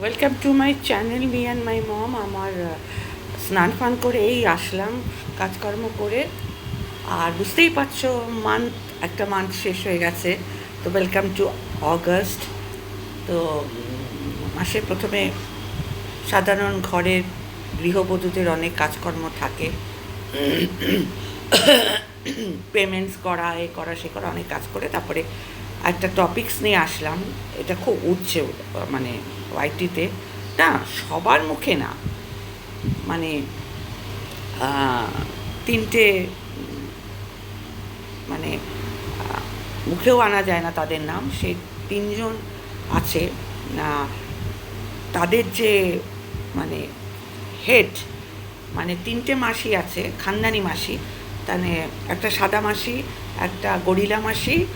Welcome to my channel me and my mom আমার স্নান fun করে এই আসলাম, কাজকর্ম করে। আর বুঝতেই পারছ মান্থ একটা মান্থ শেষ হয়ে গেছে। তো ওয়েলকাম টু অগস্ট তো মাসে প্রথমে সাধারণ ঘরের গৃহবধূদের অনেক কাজকর্ম থাকে। পেমেন্টস করা, এ করা, সে করা, অনেক কাজ করে। তারপরে একটা টপিকস নিয়ে আসলাম এটা খুব উঠছে মানে ওয়াইটিতে না সবার মুখে না। মানে তিনটে মানে মুখেও আনা যায় না তাদের নাম। সেই তিনজন আছে। আহ, তাদের যে মানে হেড মানে তিনটে মাসি আছে খানদানি মাসি। মানে একটা সাদা মাসি একটা গরিলা মাসি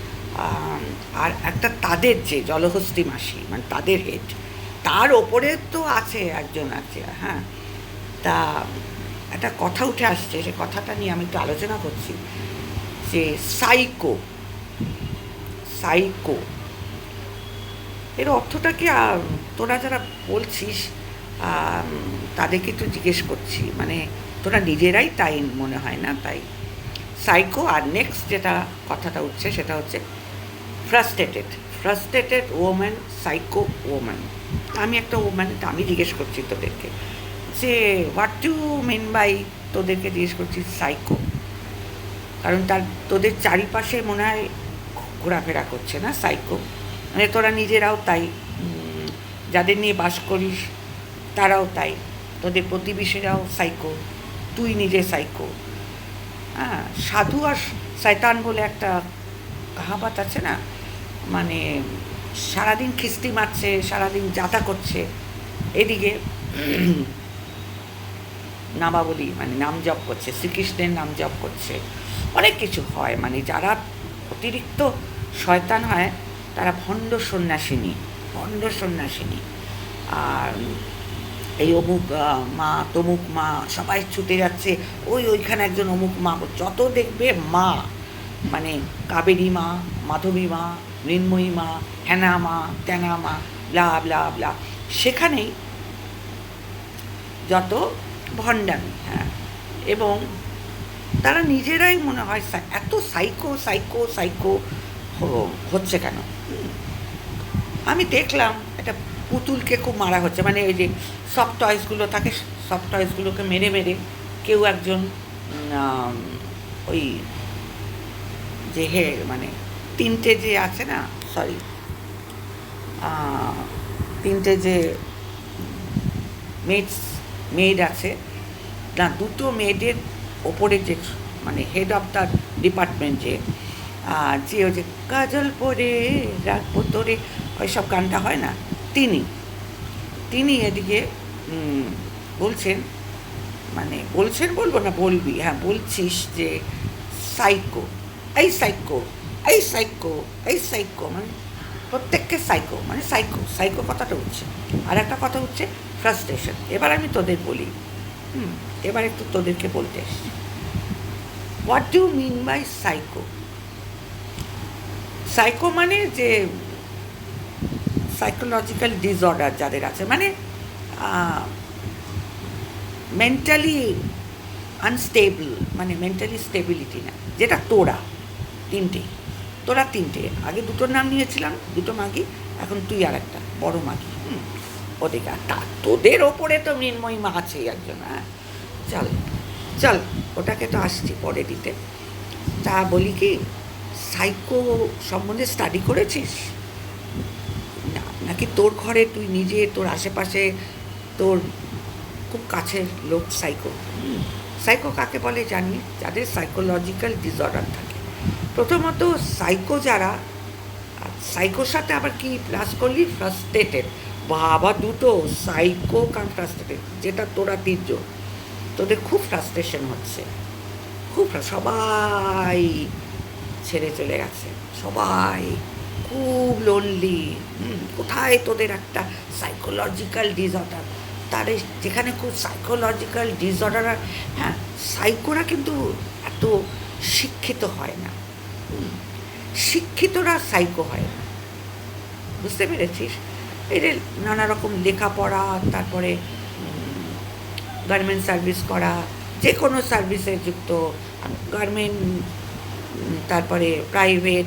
আর একটা তাদের যে জলহস্তি মাসি মানে তাদের হেড, তার ওপরে তো আছে, একজন আছে হ্যাঁ। তা একটা কথা উঠে আসছে, সে কথাটা নিয়ে আমি একটু আলোচনা করছি, যে সাইকো সাইকো, এর অর্থটা কি তোরা যারা বলছিস তাদেরকে একটু জিজ্ঞেস করছি মানে তোরা নিজেরাই তাই মনে হয় না তাই? সাইকো আর নেক্সট যেটা কথাটা উঠছে, সেটা হচ্ছে frustrated frustrated woman psycho woman আমি একটা ওম্যান আমি জিজ্ঞেস করছি তোদেরকে যে হোয়াট টু মিন বাই তোদেরকে জিজ্ঞেস করছি সাইকো কারণ তার, তোদের চারিপাশে মনে হয় ঘোরাফেরা করছে না সাইকো মানে তোরা নিজেরাও তাই। যাদের নিয়ে বাস করিস, তারাও তাই। তোদের প্রতিবেশীরাও সাইকো তুই নিজে সাইকো হ্যাঁ সাধু আর শয়তান বলে একটা কাহাবাত আছে না? মানে সারাদিন খিস্তি মারছে, সারাদিন যাতা করছে। এদিকে নামাবলী মানে নাম জপ করছে, শ্রীকৃষ্ণের নাম জপ করছে। অনেক কিছু হয় মানে যারা অতিরিক্ত শয়তান হয়, তারা ভণ্ড সন্ন্যাসিনী ভণ্ড সন্ন্যাসিনী। আর এই অমুক মা, তমুক মা সবাই ছুটে যাচ্ছে, ওই ওইখানে একজন অমুক মা, যত দেখবে মা মানে কাবেরী মা, মাধবী মা মৃন্ময়ী মা, হেনা মা, তেনা মা, ব্লা ব্লা ব্লা। সেখানেই যত ভণ্ডামি হ্যাঁ। এবং তারা নিজেরাই মনে হয় এত সাইকো সাইকো সাইকো হচ্ছে কেন? আমি দেখলাম একটা পুতুলকে খুব মারা হচ্ছে। মানে ওই যে সফট টয়েসগুলো থাকে সফট টয়েসগুলোকে মেরে মেরে কেউ একজন ওই যে হে মানে তিনটে যে আছে না সরি তিনটে যে মেড মেড আছে, না, দুটো মেয়েদের ওপরে যে মানে হেড অফ দ্য ডিপার্টমেন্ট যে যে ওই যে কাজল পরে, রাখব তোরে, ওইসব গানটা হয় না, তিনি তিনি এদিকে বলছেন মানে বলছেন বলব না, বলবি হ্যাঁ বলছিস যে সাইকো এই সাইকো এই সাইকো এই সাইকো মানে প্রত্যেককে সাইকো মানে সাইকো সাইকো কথাটা উঠছে আর একটা কথা হচ্ছে ফ্রাস্ট্রেশন এবার আমি তোদের বলি, হুম, এবার একটু তোদেরকে বলতে এসছি what do mean by psycho psycho মানে যে সাইকোলজিক্যাল ডিসঅর্ডার যাদের আছে মানে মেন্টালি আনস্টেবল মানে মেন্টালি স্টেবিলিটি না, যেটা তোরা তিনটে তোরা তিনটে। আগে দুটোর নাম নিয়েছিলাম, দুটো মাগি, এখন তুই আর একটা বড় মাগি। হুম, ওদিকে। তা তোদের ওপরে তো মৃন্ময়ী মা আছেই একজন হ্যাঁ? চল চল, ওটাকে তো আসছি পরে দিতে। তা বলি কি সাইকো সম্বন্ধে স্টাডি করেছিস? না, নাকি তোর ঘরে তুই নিজে, তোর আশেপাশে, তোর খুব কাছের লোক সাইকো সাইকো কাকে বলে জানি? যাদের সাইকোলজিক্যাল ডিসঅর্ডার থাকে। প্রথমত সাইকো যারা সাইকোর সাথে আবার কি প্লাস করলি? ফ্রাস্ট্রেটেড বাবা, দুটো সাইকো কান ফ্রাস্ট্রেটেড যেটা তোরা তিনজন। তোদের খুব ফ্রাস্ট্রেশন হচ্ছে। খুব সবাই ছেড়ে চলে গেছে। সবাই খুব লোনলি কোথায় তোদের একটা সাইকোলজিক্যাল ডিসঅর্ডার তার যেখানে খুব সাইকোলজিক্যাল ডিসঅর্ডার হ্যাঁ সাইকোরা কিন্তু এত শিক্ষিত হয় না। শিক্ষিতরা সাইকো হয় না। বুঝতে পেরেছিস? যে নানা রকম লেখাপড়া, তারপরে গার্মেন্ট সার্ভিস করা, যে কোনো সার্ভিসে যুক্ত গার্মেন্ট তারপরে প্রাইভেট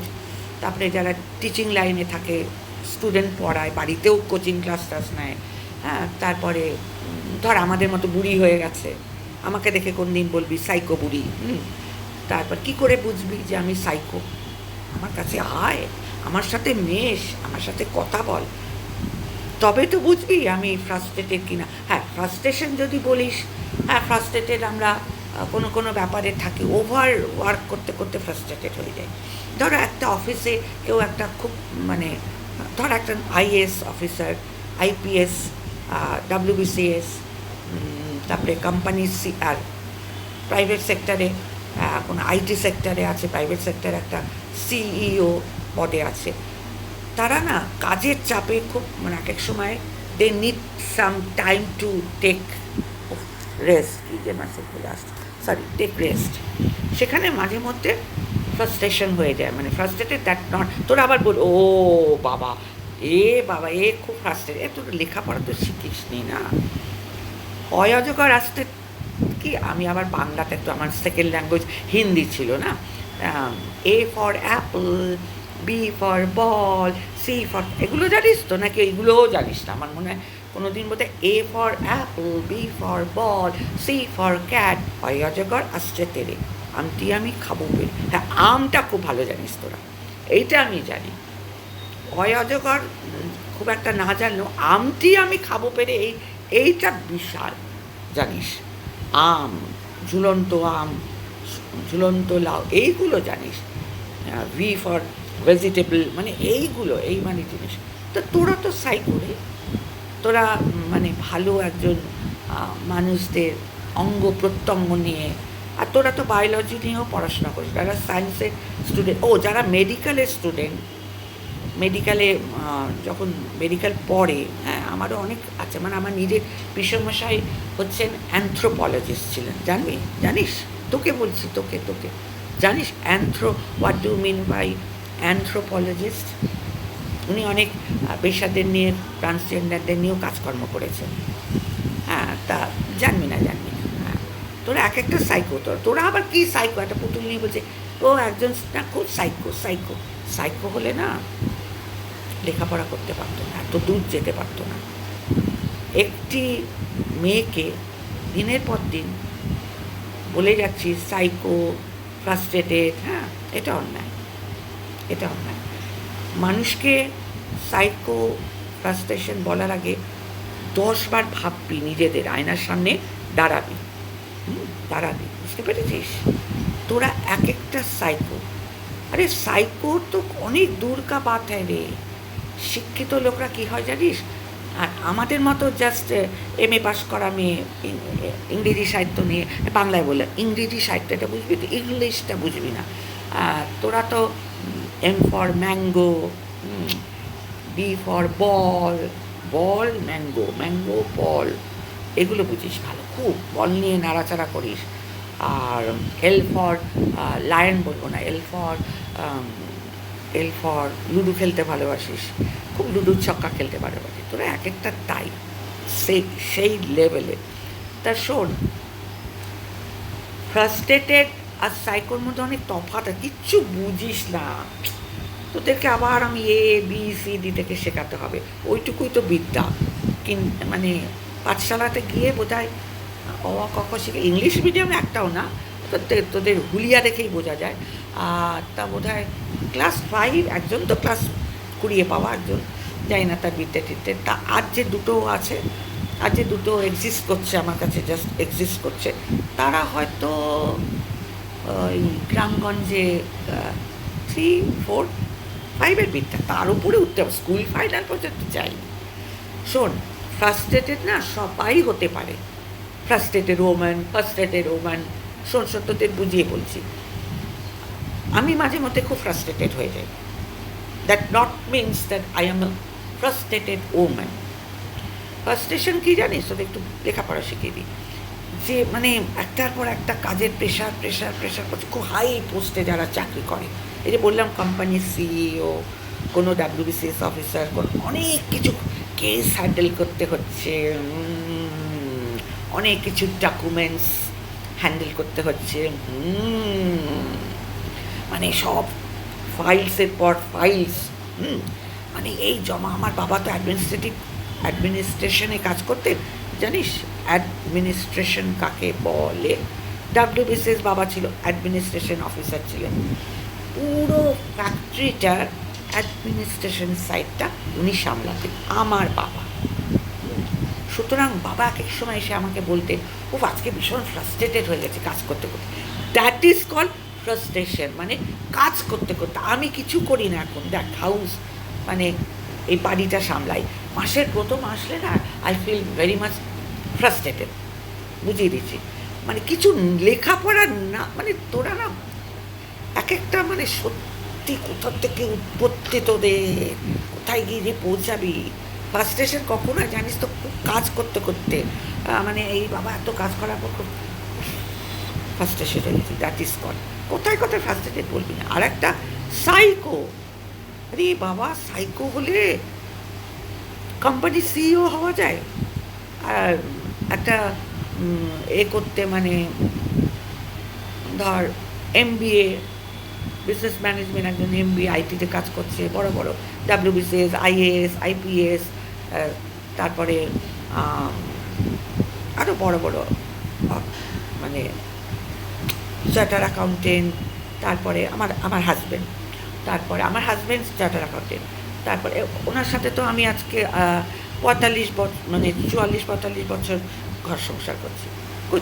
তারপরে যারা টিচিং লাইনে থাকে স্টুডেন্ট পড়ায়, বাড়িতেও কোচিং ক্লাস টাস নেয় হ্যাঁ তারপরে ধর আমাদের মতো বুড়ি হয়ে গেছে। আমাকে দেখে কোন দিন বলবি সাইকো বুড়ি, হুম? তারপর কি করে বুঝবি যে আমি সাইকো আমার কাছে আয়, আমার সাথে মেশ, আমার সাথে কথা বল। তবে তো বুঝবি আমি ফ্রাস্ট্রেটেড কিনা। হ্যাঁ ফ্রাস্ট্রেশন যদি বলিস হ্যাঁ ফ্রাস্ট্রেটেড আমরা কোনো কোনো ব্যাপারে থাকি ওভার ওয়ার্ক করতে করতে ফ্রাস্ট্রেটেড হয়ে যায় ধরো একটা অফিসে কেউ একটা খুব মানে ধর একটা আইএস অফিসার আইপিএস ডাব্লিউবিসিএস তারপরে কোম্পানি সি আর প্রাইভেট সেক্টরে কোনো আইটি সেক্টরে আছে প্রাইভেট সেক্টরে একটা সিইও পদে আছে। তারা না কাজের চাপে খুব মানে এক এক সময় they need some time to take rest যে মাসে বলে আসছে। সরি টেক রেস্ট সেখানে মাঝে মধ্যে ফ্রাস্ট্রেশন হয়ে যায় মানে ফ্রাস্ট্রেটেড দ্যাট নট তোরা আবার বল, ও বাবা, এ বাবা, এ খুব ফ্রাস্ট্রেটেড এ তোর লেখাপড়া তো শিখিস নি। না অয়াজকার আসতে কি আমি আবার বাংলাতে তো আমার সেকেন্ড ল্যাঙ্গুয়েজ হিন্দি ছিল না। A for apple B for ball C for এগুলো জানিস তো নাকি? এগুলোও জানিস না। আমার মনে হয় কোনো দিন বোধহয় A for apple B for ball C for cat অয়াজগর আসছে তেরে। আমটি আমি খাব পেরে। হ্যাঁ আমটা খুব ভালো জানিস তোরা। এইটা আমি জানি। অয়াজগর উম, খুব একটা না জানলেও আমটি আমি খাব পেরে। এই এইটা বিশাল জানিস। আম, ঝুলন্ত আম, ঝুলন্ত লাউ, এইগুলো জানিস। ভি ফর ভেজিটেবল মানে এইগুলো, এই মানে জিনিস। তো তোরা তো সাই করে, তোরা মানে ভালো একজন মানুষদের অঙ্গ প্রত্যঙ্গ নিয়ে, আর তোরা তো বায়োলজি নিয়েও পড়াশোনা করিস, যারা সায়েন্সের স্টুডেন্ট ও, যারা মেডিকেলের স্টুডেন্ট মেডিকেলে যখন মেডিকেল পড়ে হ্যাঁ আমারও অনেক আছে। মানে আমার নিজের বিশ্বমশাই হচ্ছেন অ্যান্থ্রোপলজিস্ট ছিলেন। জানবি? জানিস? তোকে বলছি, তোকে তোকে। জানিস anthro what do mean by anthropologist উনি অনেক পেশাদের নিয়ে ট্রান্সজেন্ডারদের নিয়েও কাজকর্ম করেছেন। হ্যাঁ তা জানবি না জানবি না। হ্যাঁ তোরা এক একটা সাইকো তোর, তোরা আবার কি সাইকো একটা পুতুল নিয়ে বলছে, ও একজন, না খুব সাইকো সাইকো সাইকো হলে না লেখাপড়া করতে পারতো না, এত দূর যেতে পারতো না। একটি মেয়েকে দিনের পর দিন বলে যাচ্ছি সাইকো ফ্রাস্ট্রেটেড হ্যাঁ এটা অন্যায় এটা অন্যায়। মানুষকে সাইকো ফ্রাস্ট্রেশন বলার আগে দশবার ভাববি, নিজেদের আয়নার সামনে দাঁড়াবি। দাঁড়াবি, বুঝতে পেরেছিস? তোরা এক একটা সাইকো আরে সাইকো তো অনেক দূর কা বাত রে। শিক্ষিত লোকরা কি হয় জানিস? আর আমাদের মতো জাস্ট এম এ পাস করা মেয়ে ইংরেজি সাহিত্য নিয়ে, বাংলায় বলে, ইংরেজি সাহিত্যটা বুঝবি তো ইংলিশটা বুঝবি না। তোরা তো M for mango B for ball ball mango mango ball এগুলো বুঝিস ভালো, খুব বল নিয়ে নাড়াচাড়া করিস। আর এল ফর লায়ন বলব না L for L for ludo খেলতে ভালোবাসিস। খুব লুডুর ছক্কা খেলতে ভালোবাসিস। তোরা এক একটা তাই, সেই সেই লেভেলে তা শোন ফ্রাস্ট্রেটেড আর সাইকোর মধ্যে অনেক তফাৎ কিচ্ছু বুঝিস না। তোদেরকে আবার আমি এ বি সি ডি থেকে শেখাতে হবে। ওইটুকুই তো বিদ্যা। কিন মানে পাঠশালাতে গিয়ে বোধ হয় অ, ক শিখে ইংলিশ মিডিয়ামে একটাও না। তোদের তোদের হুলিয়া দেখেই বোঝা যায়। আর তা বোধ হয় ক্লাস ফাইভ একজন তো ক্লাস কুড়িয়ে পাওয়া, একজন, জানি না তার বিদ্যা টিদ্যে। তা আর যে দুটো আছে আর যে দুটো এক্সিস্ট করছে, আমার কাছে জাস্ট এক্সিস্ট করছে, তারা হয়তো ওই গ্রামগঞ্জে থ্রি ফোর ফাইভের বিদ্যা। তার উপরে উঠতে হবে স্কুল ফাইনাল পর্যন্ত চাই শোন ফ্রাস্ট্রেটেড না সবাই হতে পারে। ফ্রাস্ট্রেটেড ওম্যান ফ্রাস্ট্রেটেড ওম্যান শোন সত্যদের বুঝিয়ে বলছি আমি মাঝে মধ্যে খুব ফ্রাস্ট্রেটেড হয়ে যাই। That not means that I am frustrated woman frustration কী জানিস? তোদের একটু লেখাপড়া শিখিয়ে দিই। যে মানে একটার পর একটা কাজের প্রেশার প্রেশার প্রেশার করছে, খুব হাই পোস্টে যারা চাকরি করে। এই যে বললাম কোম্পানির সিইও কোনো ডাব্লিউবিসিএস অফিসার কোনো অনেক কিছু কেস হ্যান্ডেল করতে হচ্ছে অনেক কিছু ডকুমেন্টস হ্যান্ডেল করতে হচ্ছে মানে সব ফাইলসের পর ফাইলস হুম? মানে এই জমা, আমার বাবা তো অ্যাডমিনিস্ট্রেটিভ অ্যাডমিনিস্ট্রেশনে কাজ করতেন। জানিস অ্যাডমিনিস্ট্রেশন কাকে বলে? ডাব্লিউবিসিএস বাবা ছিল অ্যাডমিনিস্ট্রেশন অফিসার ছিলেন। পুরো ফ্যাক্টরিটার অ্যাডমিনিস্ট্রেশন সাইডটা উনি সামলাতেন, আমার বাবা। সুতরাং বাবা এক এক সময় এসে আমাকে বলতেন ও আজকে ভীষণ ফ্রাস্ট্রেটেড হয়ে গেছে কাজ করতে করতে। দ্যাট ইজ কল ফ্রাস্ট্রেশন মানে কাজ করতে করতে, আমি কিছু করি না এখন। দেখ হাউস মানে এই বাড়িটা সামলাই। মাসের প্রথম আসলে না I feel very much frustrated বুঝিয়ে দিচ্ছি। মানে কিছু লেখাপড়া না মানে তোরা না এক একটা মানে সত্যি কোথা থেকে উৎপত্তি তোদের, কোথায় গিয়ে যে পৌঁছাবি? ফার্স্টেশন কখন হয় জানিস তো, খুব কাজ করতে করতে। মানে এই বাবা এত কাজ করার পর ফার্স্টেশন হয়ে গেছি দ্যাট ইজ কল কোথায় কোথায় ফার্স্টেটেড বলবি না। আর একটা সাইকো আরে বাবা সাইকো হলে কোম্পানি সিইও হওয়া যায়? আর একটা এ করতে মানে ধর এমবিএ বিজনেস ম্যানেজমেন্ট একজন এম এমবিএ আইটিতে কাজ করছে, বড় বড়। ডাব্লিউবিসিএস আইএএস আইপিএস তারপরে আরও বড় বড় মানে চার্টার অ্যাকাউন্টেন্ট তারপরে আমার আমার হাজব্যান্ড তারপরে আমার হাজব্যান্ড চার্টার অ্যাকাউন্টেন্ট তারপরে ওনার সাথে তো আমি আজকে পঁয়তাল্লিশ বছর মানে চুয়াল্লিশ, পঁয়তাল্লিশ বছর ঘর সংসার করছি।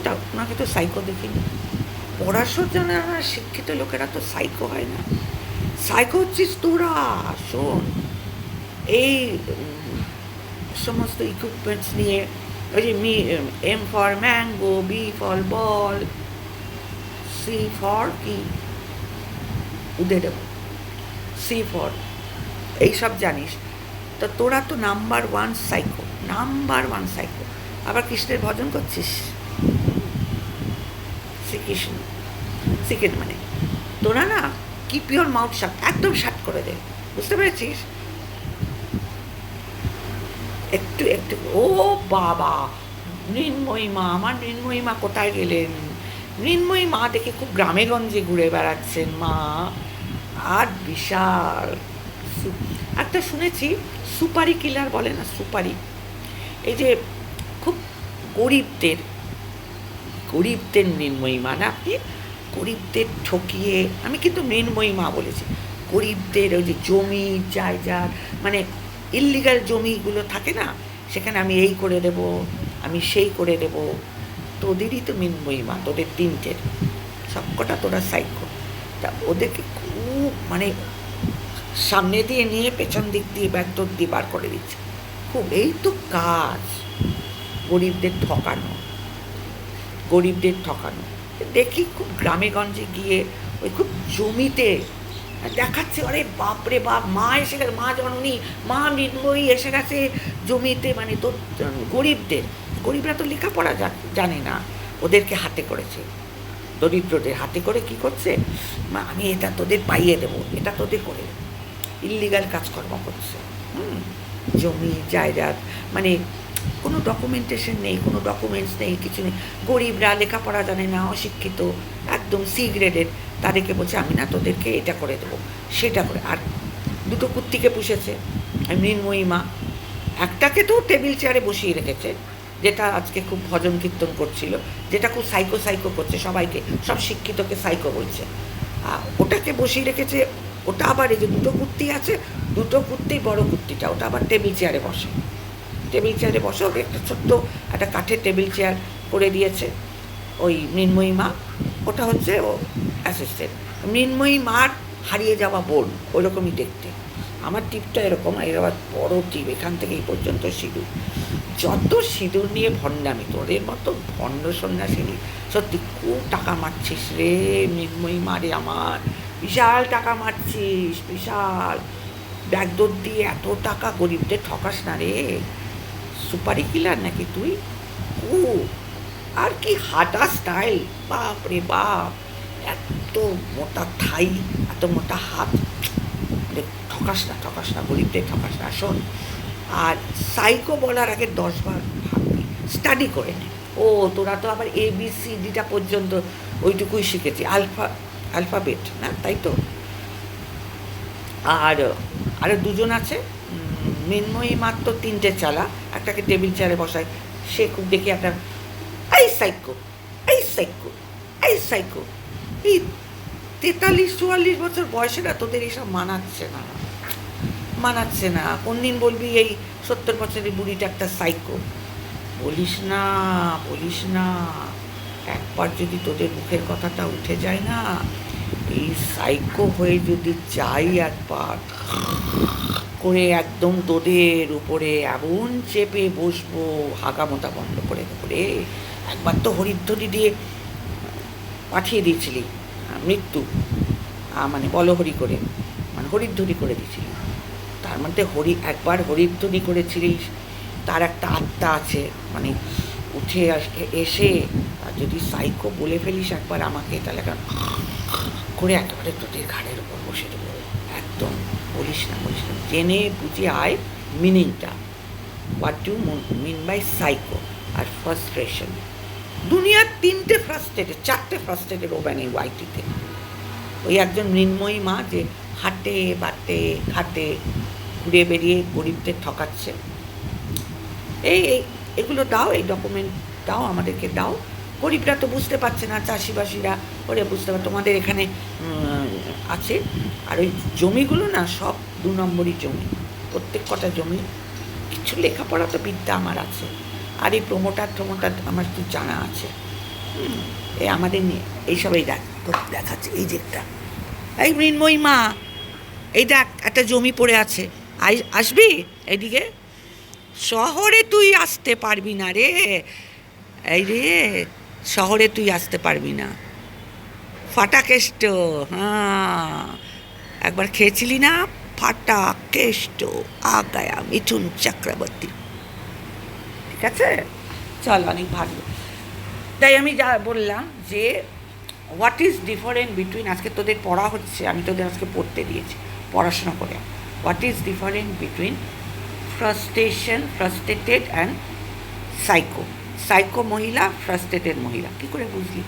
তা ওনাকে তো সাইকো দেখিনি। পড়াশোর জন্য আমার শিক্ষিত লোকেরা তো সাইকো হয় না। সাইকো হচ্ছিস তোরা, শোন। এই সমস্ত ইকুইপমেন্টস নিয়ে, ওই যে me, M for mango, B for ball C for কি? উদে দেব। C for. এইসব জানিস। তো তোরা তো number one psycho, number one psycho. আবার কৃষ্ণের ভজন করছিস? শ্রীকৃষ্ণ। শ্রীকৃষ্ণ মানে। তোরা না কি পিওর মাউথ শাক একদম শাট করে দে। বুঝতে পেরেছিস? একটু একটু, ও বাবা মা আমার মা কোথায় গেলেন? মৃন্ময়ী মা দেখে খুব গ্রামে গঞ্জে ঘুরে বেড়াচ্ছেন। মা আর বিশাল। একটা শুনেছি, সুপারি কিলার বলে না, সুপারি। এই যে খুব গরিবদের গরিবদের মৃন্ময়ী মা না আপনি গরিবদের ঠকিয়ে, আমি কিন্তু মৃন্ময়ী মা বলেছি। গরিবদের ওই যে জমি জায়গা মানে ইল্লিগাল জমিগুলো থাকে না, সেখানে আমি এই করে দেব, আমি সেই করে দেব। তোদেরই তো মৃন্ময়ী মা তোদের তিনটের সবকটা তোরা সাইকো তা ওদেরকে খুব মানে সামনে দিয়ে নিয়ে পেছন দিক দিয়ে ব্যাগ দিয়ে বার করে দিচ্ছে। খুব, এই তো কাজ। গরিবদের ঠকানো। গরিবদের ঠকানো। দেখি খুব গ্রামে গঞ্জে গিয়ে ওই খুব জমিতে দেখাচ্ছে, আরে বাপরে বাপ, মা এসে গেছে, মা জননী, মা মৃন্ময়ী এসে গেছে জমিতে। মানে তোর গরিবদের। গরিবরা তো লেখাপড়া জানে না। ওদেরকে হাতে করেছে। দরিদ্রদের হাতে করে কি করছে? আমি এটা তোদের পাইয়ে দেবো, এটা তোদের করে। দেবো ইল্লিগাল কাজকর্ম করছে। হুম? জমি জায়দাদ মানে কোনো ডকুমেন্টেশন নেই, কোনো ডকুমেন্টস নেই, কিছু নেই। গরিবরা লেখাপড়া জানে না, অশিক্ষিত, একদম সি গ্রেডেড তাদেরকে বলছে, আমি না তোদেরকে এটা করে দেবো, সেটা করে। আর দুটো কুত্তিকে পুষেছে মৃন্ময়ী মা একটাকে তো টেবিল চেয়ারে বসিয়ে রেখেছে। যেটা আজকে খুব ভজন কীর্তন করছিল, যেটা খুব সাইকো সাইকো করছে সবাইকে, সব শিক্ষিতকে সাইকো বলছে। ওটাকে বসিয়ে রেখেছে, ওটা আবার এই যে দুটো কুর্তি আছে, দুটো কুর্তি, বড় কুর্তিটা, ওটা আবার টেবিল চেয়ারে বসে। টেবিল চেয়ারে বসে ওকে একটা ছোট্ট একটা কাঠের টেবিল চেয়ার করে দিয়েছে ওই মৃন্ময়ী মা। ওটা হচ্ছে ও অ্যাসিস্ট্যান্ট মৃন্ময়ী মার হারিয়ে যাওয়া বোন, ওইরকমই দেখতে। আমার টিপটা এরকম এর আবার বড় টিপ এখান থেকে এই পর্যন্ত সিঁদুর যত সিঁদুর নিয়ে ভণ্ডামি, তোদের মতো ভণ্ড সন্ন্যাসিনী সত্যি খুব টাকা মারছিস রে মৃন্ময়ী মারে আমার। বিশাল টাকা মারছিস, বিশাল। ব্যাগদোর দিয়ে এত টাকা গরিবদের ঠকাস না রে। সুপারি কিলার নাকি তুই? ও, আর কি হাঁটা স্টাইল বাপ রে বাপ, এত মোটা থাই, এত মোটা হাত। ঠকাস না ঠকাস না, গরিবদের ঠকাস না। শোন আর সাইকো বলার আগে দশবার ভাববি স্টাডি করে নে। ও, তোরা তো আবার এ বি সি পর্যন্ত ওইটুকুই শিখেছি আলফা অ্যালফাবেট না? তাই তো? আর আরও দুজন আছে মৃন্ময়ী মাত্র তিনটে চালা, একটাকে টেবিল চেয়ারে বসায় সে খুব দেখি একটা এই সাইকো এই সাইকো এই সাইকো এই তেতাল্লিশ, চুয়াল্লিশ বছর বয়সে না তোদের এসব মানাচ্ছে না। মানাচ্ছে না। কোন দিন বলবি এই সত্তর বছরের বুড়িটা একটা সাইকো বলিস না বলিস না। একবার যদি তোদের মুখের কথাটা উঠে যায় না, এই সাইকো হয়ে যদি যাই একবার, করে একদম তোদের উপরে এমন চেপে বসবো হাগামোতা বন্ধ করে দেবো রে। একবার তো হরিধ্বনি দিয়ে পাঠিয়ে দিয়েছিলি মৃত্যু। মানে বলহরি করে মানে হরিধ্বনি করে দিয়েছিলি। তার মধ্যে হরি, একবার হরিধ্বনি করেছিলিস, তার একটা আত্মা আছে মানে উঠে এসে যদি সাইকো বলে ফেলিস একবার আমাকে, তাহলে একটা করে একেবারে তোদের ঘাড়ের উপর বসে দেবো। একদম বলিস না বলিস না। জেনে বুঝে আয় মিনিংটা what you mean by psycho R frustration দুনিয়ার তিনটে ফ্রাস্ট্রেটেড চারটে ফ্রাস্ট্রেটেড ওভেন এই ওয়াইটিতে ওই একজন মৃন্ময়ী মা যে হাটে বাটে ঘাটে ঘুরে বেরিয়ে গরিবদের ঠকাচ্ছে। এই এগুলো দাও, এই ডকুমেন্ট দাও, আমাদেরকে দাও। গরিবরা তো বুঝতে পারছে না, চাষিবাসীরা। ওরে, বুঝতে পার, তোমাদের এখানে আছে। আর ওই জমিগুলো না, সব দু নম্বরই জমি। প্রত্যেক কটা জমি। কিছু লেখাপড়া তো বিদ্যা আমার আছে। আর এই প্রমোটার টমোটার আমার একটু জানা আছে? এই আমাদের নিয়ে এইসব এই দেখ দেখাচ্ছে। এই যে একটা। এই মৃন্ময়ী মা, এই দেখ, একটা জমি পড়ে আছে। আসবি এইদিকে শহরে তুই আসতে পারবি না রে। এই রে, শহরে তুই আসতে পারবি না। ফাটা কেষ্ট হ্যাঁ। একবার খেয়েছিলি না? ফাটা কেষ্ট আগায়া মিঠুন চক্রবর্তী। ঠিক আছে? চল অনেক ভালো। তাই আমি যা বললাম যে হোয়াট ইজ ডিফারেন্ট বিটুইন আজকে তোদের পড়া হচ্ছে, আমি তোদের আজকে পড়তে দিয়েছি, পড়াশোনা করে। What is different between frustration frustrated and psycho psycho মহিলা ফ্রাস্ট্রেটেড মহিলা। কী করে বুঝলি?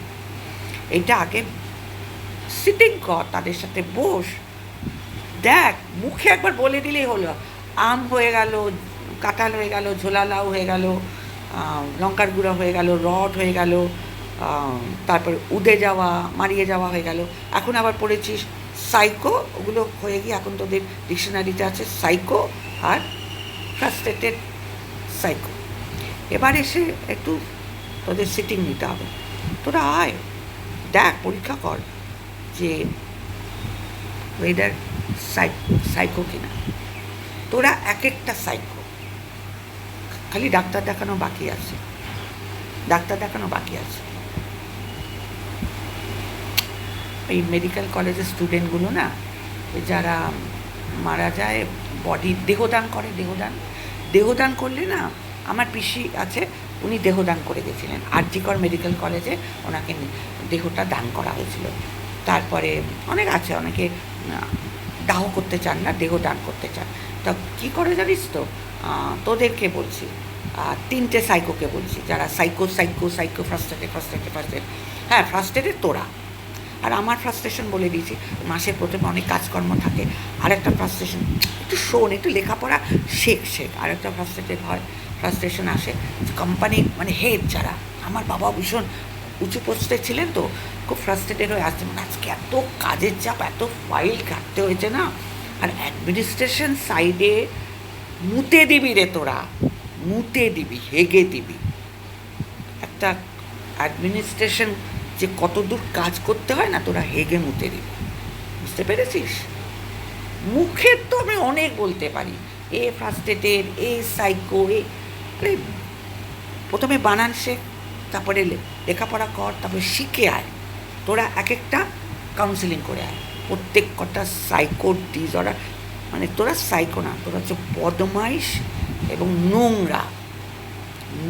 এটা আগে সিটিং কর, তাদের সাথে বস। দেখ, মুখে একবার বলে দিলেই হলো। আম হয়ে গেল, কাঁঠাল হয়ে গেল ঝোলা লাউ হয়ে গেল লঙ্কার গুঁড়া হয়ে গেল, রড হয়ে গেল তারপর উদে যাওয়া, মারিয়ে যাওয়া হয়ে গেল। এখন আবার পড়েছিস সাইকো ওগুলো হয়ে গিয়ে এখন তোদের ডিকশনারিতে আছে সাইকো আর ফ্রাস্ট্রেটেড সাইকো এবার এসে একটু তোদের সিটিং নিতে হবে। তোরা আয়, দেখ, পরীক্ষা কর যে ওয়েদার সাইকো সাইকো কিনা। তোরা এক একটা সাইকো খালি ডাক্তার দেখানো বাকি আছে। ডাক্তার দেখানো বাকি আছে। এই মেডিকেল কলেজের স্টুডেন্টগুলো না, যারা মারা যায় বডি দেহদান করে, দেহদান। দেহদান করলে না, আমার পিসি আছে, উনি দেহদান করে গেছিলেন। আরজিকর মেডিকেল কলেজে ওনাকে দেহটা দান করা হয়েছিল। তারপরে অনেক আছে, অনেকে দাহ করতে চান না, দেহ দান করতে চান। তা কী করে জানিস তো? তোদেরকে বলছি। তিনটে সাইকোকে বলছি, যারা psycho psycho psycho frustrated frustrated frustrated হ্যাঁ ফ্রাস্ট্রেটেড তোরা। আর আমার ফ্রাস্ট্রেশন বলে দিয়েছি, মাসের প্রথমে অনেক কাজকর্ম থাকে আর একটা ফ্রাস্ট্রেশন একটু শোন, একটু লেখাপড়া শেখ শেখ আর একটা ফ্রাস্ট্রেটেড হয় ফ্রাস্ট্রেশন আসে কোম্পানি মানে হেড যারা, আমার বাবা ভীষণ উঁচু পোস্টে ছিলেন তো, খুব ফ্রাস্ট্রেটেড হয়ে আসছে মানে আজকে এত কাজের চাপ, এত ফাইল কাটতে হয়েছে না, আর অ্যাডমিনিস্ট্রেশন সাইডে মুতে দিবি রে তোরা, মুতে দিবি, হেগে দিবি। একটা অ্যাডমিনিস্ট্রেশন যে কতদূর কাজ করতে হয় না তোরা হেগে মুতে দিবি। বুঝতে পেরেছিস? মুখের তো আমি অনেক বলতে পারি। এ ফ্রাস্ট্রেটেড এ সাইকো এ প্রথমে বানান শেখ তারপরে লেখাপড়া কর, তারপরে শিখে আয়। তোরা এক একটা কাউন্সিলিং করে আয়। প্রত্যেক কটা সাইকো ডিসঅর্ডার মানে তোরা সাইকো না, তোরা হচ্ছে বদমাইশ এবং নোংরা।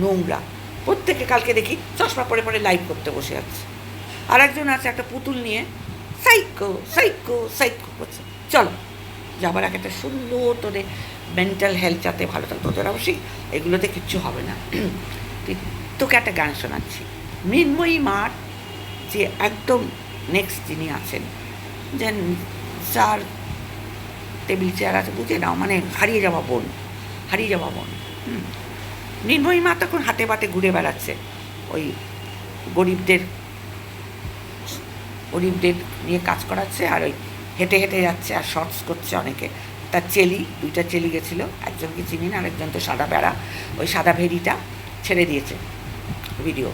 নোংরা। প্রত্যেকে কালকে দেখি চশমা পরে পরে লাইভ করতে বসে আছে। আর একজন আছে একটা পুতুল নিয়ে, সাইকো সাইকো সাইকো করছে। চলো, যাবার আগে একটা সুন্দর তোদের মেন্টাল হেলথ যাতে ভালো থাকে, তোদের অবশ্যই এগুলোতে কিচ্ছু হবে না। তোকে একটা গান শোনাচ্ছি। মৃন্ময়ী মার যে একদম নেক্সট যিনি আছেন, যেন যার টেবিল চেয়ার আছে, বুঝে নাও মানে হারিয়ে যাওয়া বোন, হারিয়ে যাওয়া বোন, হুম। মৃন্ময়ী মা তখন হাতে বাটে ঘুরে বেড়াচ্ছে, ওই গরিবদের গরিবদের নিয়ে কাজ করাচ্ছে আর ওই হেঁটে হেঁটে যাচ্ছে আর শর্টস করছে অনেকে। তার চেলি, দুইটা চেলি গেছিল, একজনকে চিনি না, আরেকজন তো সাদা বেড়া ওই সাদা ভেড়িটা ছেড়ে দিয়েছে ভিডিও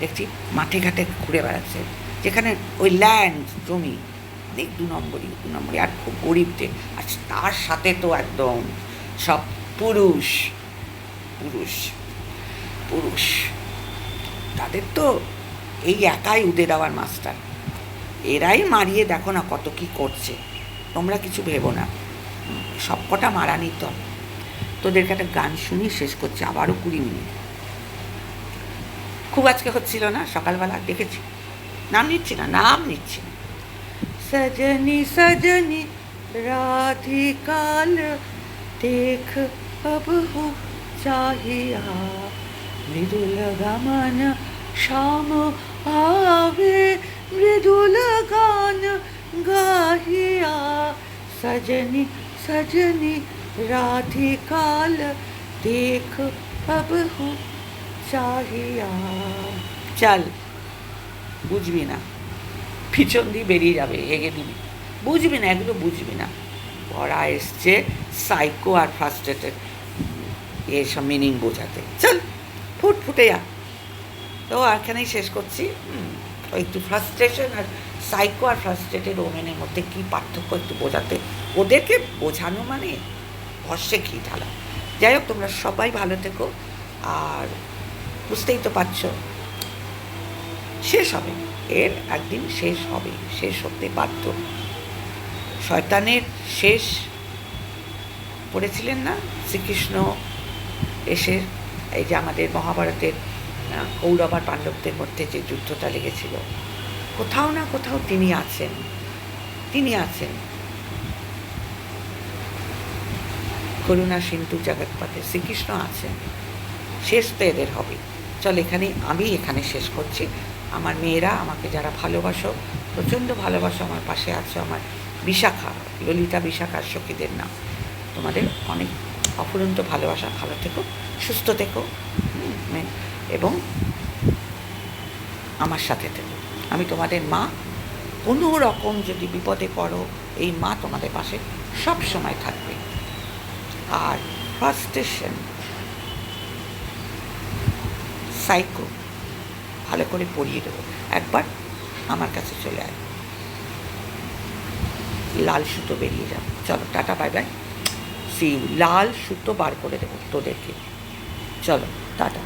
দেখছি মাঠে ঘাটে ঘুরে বেড়াচ্ছে। যেখানে ওই ল্যান্ড জমি, দেখ দু নম্বরই দু নম্বরই। আর খুব গরিবদের আর তার সাথে তো একদম সব পুরুষ পুরুষ পুরুষ। তাদের তো এই একাই উদে দেওয়ার মাস্টার এরাই মারিয়ে দেখো না কত কি করছে তোমরা কিছু ভেবো না সবকটা মারা নিত তোদেরকে একটা গান শুনি শেষ করছে আবারও কুড়ি মিনিট খুব আজকে হচ্ছিল না সকালবেলা দেখেছি নাম নিচ্ছি না নাম নিচ্ছি না সজনি সজনি রাধিকাল দেখ अब हो चाहिया মৃদুল গমন শ্যাম আবে মৃদুল গান গাহিয়া, সজনি সজনি, রাধিকাল দেখ अब হু চাহিয়া। চাল, বুঝবি না, পিছন দিয়ে বেরিয়ে যাবে এগে দিবি। বুঝবি না এগুলো বুঝবি না। পড়া এসছে সাইকো আর ফার্স্টেটের এসব মিনিং বোঝাতে। চল ফুট ফুটে যা। তো এখানেই শেষ করছি। একটু ফ্রাস্ট্রেশন আর সাইকো আর ফ্রাস্ট্রেটেড ওমেনের মধ্যে কী পার্থক্য একটু বোঝাতে। ওদেরকে বোঝানো মানে ভস্যে ঘি ঢালা। যাই হোক, তোমরা সবাই ভালো থেকো আর বুঝতেই তো পারছ, শেষ হবে। এর একদিন শেষ হবে, শেষ হতে বাধ্য। শয়তানের শেষ পড়েছিলেন না শ্রীকৃষ্ণ এসে, এই যে আমাদের মহাভারতের কৌরব আর পাণ্ডবদের মধ্যে যে যুদ্ধটা লেগেছিল। কোথাও না কোথাও তিনি আছেন তিনি আছেন। করুণা সিন্ধু জগৎপথে শ্রীকৃষ্ণ আছেন। শেষ তো এদের হবে। চল এখানে আমি এখানে শেষ করছি। আমার মেয়েরা আমাকে যারা ভালোবাসো প্রচণ্ড ভালোবাসো আমার পাশে আছো আমার বিশাখা ললিতা বিশাখার সখীদের নাম। তোমাদের অনেক অফুরন্ত ভালোবাসা। ভালো থেকো সুস্থ থেকো। হুম, মে- এবং আমার সাথে থেকো। আমি তোমাদের মা, কোনো রকম যদি বিপদে পড়ো, এই মা তোমাদের পাশে সব সময় থাকবে। আর ফ্রাস্ট্রেশন সাইকো ভালো করে পড়িয়ে দেবো। একবার আমার কাছে চলে আয়। লাল সুতো বেরিয়ে যাবে চলো, টাটা বাই বাই সি লাল সুতো বার করে দেবো তোদেরকে। চলো, টাটা।